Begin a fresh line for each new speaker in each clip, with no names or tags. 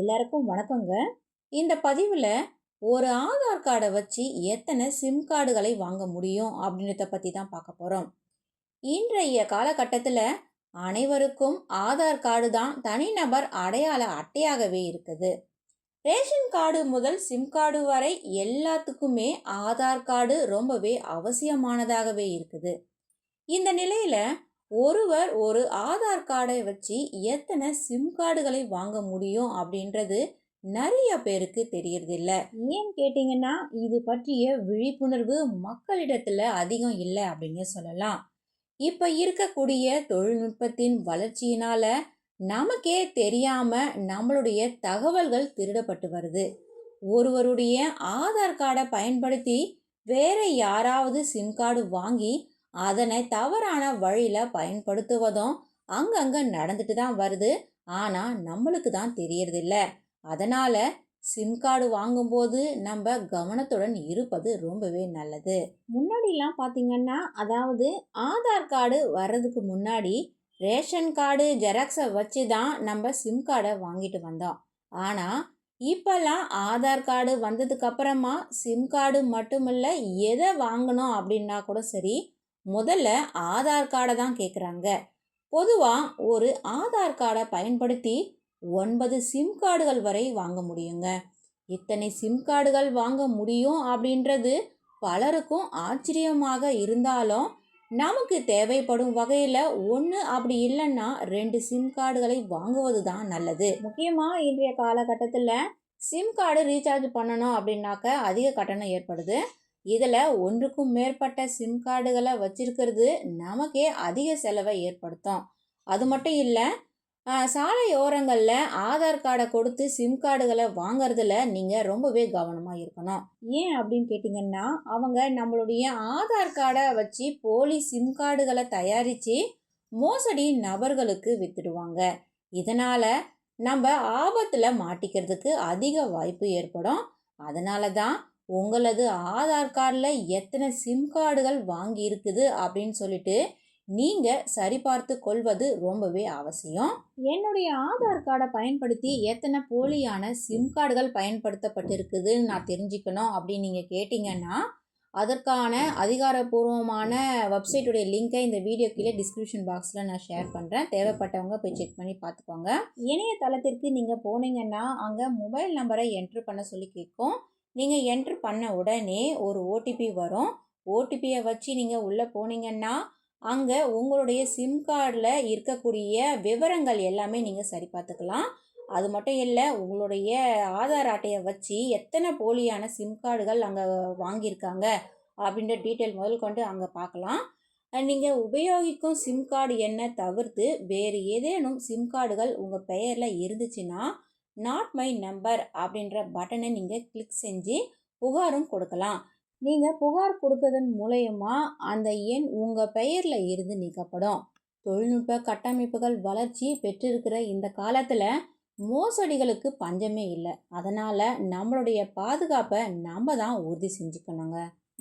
எல்லாருக்கும் வணக்கங்க. இந்த பதிவில் ஒரு ஆதார் கார்டை வச்சு எத்தனை சிம் கார்டுகளை வாங்க முடியும் அப்படின்றத பற்றி தான் பார்க்க போகிறோம் இன்றைய காலகட்டத்தில் அனைவருக்கும் ஆதார் கார்டு தான் தனிநபர் அடையாள அட்டையாகவே இருக்குது. ரேஷன் கார்டு முதல் சிம் கார்டு வரை எல்லாத்துக்குமே ஆதார் கார்டு ரொம்பவே அவசியமானதாகவே இருக்குது. இந்த நிலையில் ஒருவர் ஒரு ஆதார் கார்டை வச்சு எத்தனை சிம் கார்டுகளை வாங்க முடியும் அப்படின்றது நிறைய பேருக்கு தெரியறதில்ல. ஏன் கேட்டிங்கன்னா இது பற்றிய விழிப்புணர்வு மக்களிடத்துல அதிகம் இல்லை அப்படின்னு சொல்லலாம். இப்போ இருக்கக்கூடிய தொழில்நுட்பத்தின் வளர்ச்சியினால நமக்கே தெரியாம நம்மளுடைய தகவல்கள் திருடப்பட்டு வருது. ஒருவருடைய ஆதார் கார்டை பயன்படுத்தி வேற யாராவது சிம் கார்டு வாங்கி அதனை தவறான வழியில் பயன்படுத்துவதும் அங்கங்கே நடந்துட்டு தான் வருது. ஆனால் நம்மளுக்கு தான் தெரியறதில்ல. அதனால் சிம் கார்டு வாங்கும்போது நம்ம கவனத்துடன் இருப்பது ரொம்பவே நல்லது. முன்னாடிலாம் பார்த்தீங்கன்னா அதாவது ஆதார் கார்டு வர்றதுக்கு முன்னாடி ரேஷன் கார்டு ஜெராக்ஸை வச்சு தான் நம்ம சிம் கார்டை வாங்கிட்டு வந்தோம். ஆனால் இப்போல்லாம் ஆதார் கார்டு வந்ததுக்கப்புறமா சிம் கார்டு மட்டுமில்லை எதை வாங்கணும் அப்படின்னா கூட சரி முதல்ல ஆதார் கார்டை தான் கேட்குறாங்க பொதுவாக ஒரு ஆதார் கார்டை பயன்படுத்தி ஒன்பது சிம் கார்டுகள் வரை வாங்க முடியுங்க. இத்தனை சிம் கார்டுகள் வாங்க முடியும் அப்படின்றது பலருக்கும் ஆச்சரியமாக இருந்தாலும் நமக்கு தேவைப்படும் வகையில் ஒன்று அப்படி இல்லைன்னா ரெண்டு சிம் கார்டுகளை வாங்குவது தான் நல்லது. முக்கியமாக இன்றைய காலகட்டத்தில் சிம் கார்டு ரீசார்ஜ் பண்ணணும் அப்படின்னாக்க அதிக கட்டணம் ஏற்படுது. இதில் ஒன்றுக்கும் மேற்பட்ட சிம் கார்டுகளை வச்சிருக்கிறது நமக்கே அதிக செலவை ஏற்படுத்தும். அது மட்டும் இல்லை சாலையோரங்களில் ஆதார் கார்டை கொடுத்து சிம் கார்டுகளை வாங்குறதுல நீங்கள் ரொம்பவே கவனமாக இருக்கணும். ஏன் அப்படின்னு கேட்டிங்கன்னா அவங்க நம்மளுடைய ஆதார் கார்டை வச்சு போலி சிம் கார்டுகளை தயாரித்து மோசடி நபர்களுக்கு வித்துடுவாங்க. இதனால் நம்ம ஆபத்தில் மாட்டிக்கிறதுக்கு அதிக வாய்ப்பு ஏற்படும். அதனால தான் உங்களது ஆதார் கார்டில் எத்தனை சிம் கார்டுகள் வாங்கி இருக்குது அப்படின்னு சொல்லிட்டு நீங்கள் சரிபார்த்து கொள்வது ரொம்பவே அவசியம். என்னுடைய ஆதார் கார்டை பயன்படுத்தி எத்தனை போலியான சிம் கார்டுகள் பயன்படுத்தப்பட்டிருக்குதுன்னு நான் தெரிஞ்சுக்கணும் அப்படின்னு நீங்கள் கேட்டிங்கன்னா அதற்கான அதிகாரப்பூர்வமான வெப்சைட்டுடைய லிங்கை இந்த வீடியோ கீழே டிஸ்கிரிப்ஷன் பாக்ஸில் நான் ஷேர் பண்ணுறேன் தேவைப்பட்டவங்க போய் செக் பண்ணி பார்த்துக்கோங்க. இணையதளத்திற்கு நீங்கள் போனீங்கன்னா அங்கே மொபைல் நம்பரை என்ட்ரு பண்ண சொல்லி கேட்கும். நீங்கள் என்ட்ரு பண்ண உடனே ஒரு ஓடிபி வரும். ஓடிபியை வச்சு நீங்கள் உள்ளே போனீங்கன்னா அங்கே உங்களுடைய சிம் கார்டில் இருக்கக்கூடிய விவரங்கள் எல்லாமே நீங்கள் சரி பார்த்துக்கலாம். அது மட்டும் இல்லை உங்களுடைய ஆதார் அட்டையை வச்சு எத்தனை போலியான சிம் கார்டுகள் அங்கே வாங்கியிருக்காங்க அப்படின்ற டீட்டெயில் முதல் கொண்டு அங்கே பார்க்கலாம். நீங்கள் உபயோகிக்கும் சிம் கார்டு என்ன தவிர்த்து வேறு ஏதேனும் சிம் கார்டுகள் உங்கள் பெயரில் இருந்துச்சுன்னா நாட் மை நம்பர் அப்படின்ற பட்டனை நீங்கள் கிளிக் செஞ்சு புகாரும் கொடுக்கலாம். நீங்கள் புகார் கொடுக்கறதன் மூலயமா அந்த எண் உங்கள் பெயரில் இருந்து நீக்கப்படும். தொழில்நுட்ப கட்டமைப்புகள் வளர்ச்சி பெற்றிருக்கிற இந்த காலத்தில் மோசடிகளுக்கு பஞ்சமே இல்லை. அதனால் நம்மளுடைய பாதுகாப்பை நம்ம தான் உறுதி செஞ்சுக்கணுங்க.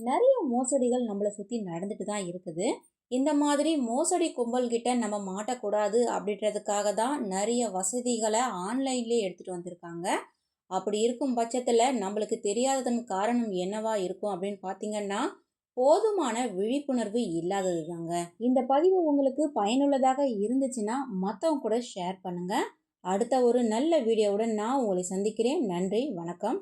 நிறைய மோசடிகள் நம்மளை சுற்றி நடந்துட்டு தான் இருக்குது. இந்த மாதிரி மோசடி கும்பல்கிட்ட நம்ம மாட்டக்கூடாது அப்படின்றதுக்காக தான் நிறைய வசதிகளை ஆன்லைன்லேயே எடுத்துகிட்டு வந்திருக்காங்க. அப்படி இருக்கும் பட்சத்தில் நம்மளுக்கு தெரியாததன் காரணம் என்னவா இருக்கும் அப்படின்னு பார்த்தீங்கன்னா போதுமான விழிப்புணர்வு இல்லாதது தாங்க இந்த பதிவு உங்களுக்கு பயனுள்ளதாக இருந்துச்சுன்னா மற்றவங்க கூட ஷேர் பண்ணுங்கள் அடுத்த ஒரு நல்ல வீடியோவுடன் நான் உங்களை சந்திக்கிறேன். நன்றி வணக்கம்.